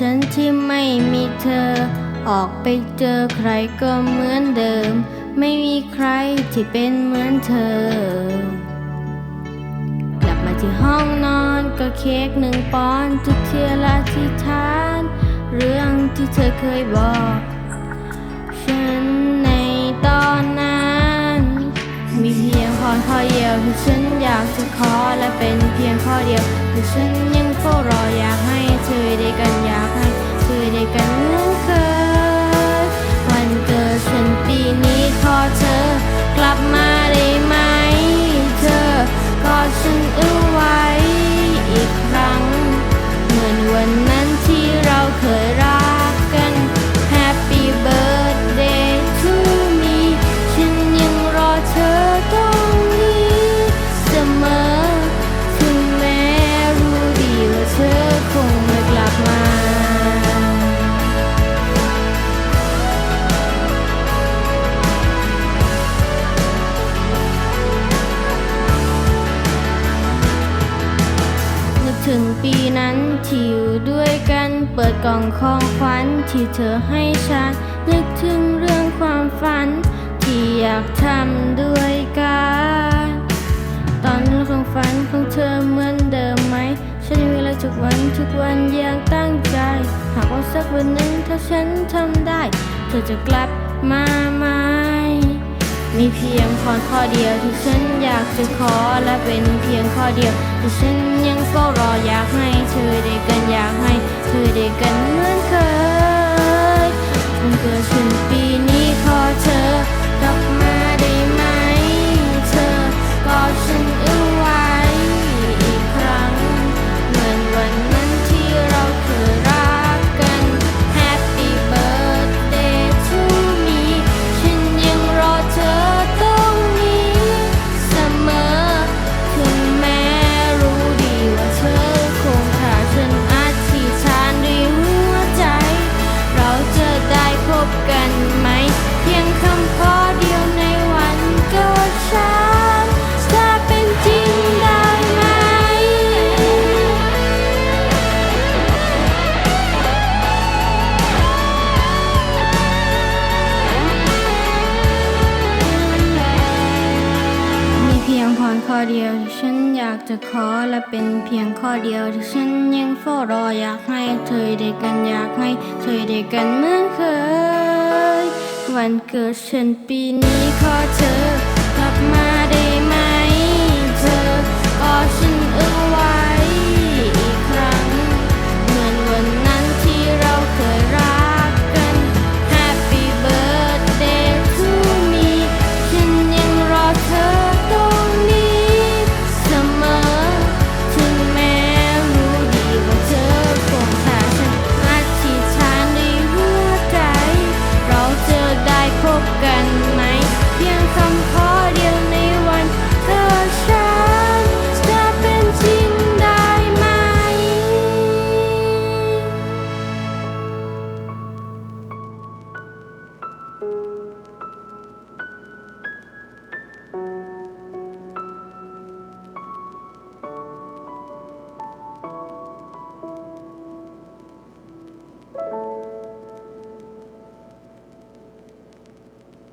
ฉันที่ไม่มีเธอ ออกไปเจอใครก็เหมือนเดิม ไม่มีใครที่เป็นเหมือนเธอ กลับมาที่ห้องนอนก็เค้กหนึ่งปอนด์ทุกเทียละที่ทาน เรื่องที่เธอเคยบอก ข้อเดียวที่ฉันอยากจะขอและเป็นเพียงข้อเดียวที่ฉันยังเฝ้ารออยากให้เธอได้กันอยากให้ ถึงปีนั้นที่อยู่ด้วยกัน เปิดกล่องของขวัญที่เธอให้ฉัน นึกถึงเรื่องความฝัน ที่อยากทำด้วยกัน ตอนนี้ความฝันของเธอเหมือนเดิมไหม ฉันมีอะไรทุกวันทุกวันอย่างตั้งใจ หากว่าสักวันหนึ่งถ้าฉันทำได้ เธอจะกลับมาไหม มีเพียงพรข้อเดียวที่ฉันอยากจะขอและเป็นเพียงข้อเดียวที่ฉันยังเฝ้ารออยากให้เธอได้กันอยากให้เธอได้กันเหมือนเคย อเดียวที่ฉันอยากจะขอและเป็นเพียงข้อเดียวที่ฉันยังเฝ้ารออยากให้เธอได้กันอยากให้เธอได้กันเหมือนเคย วันเกิดฉันปีนี้ขอเธอกลับมา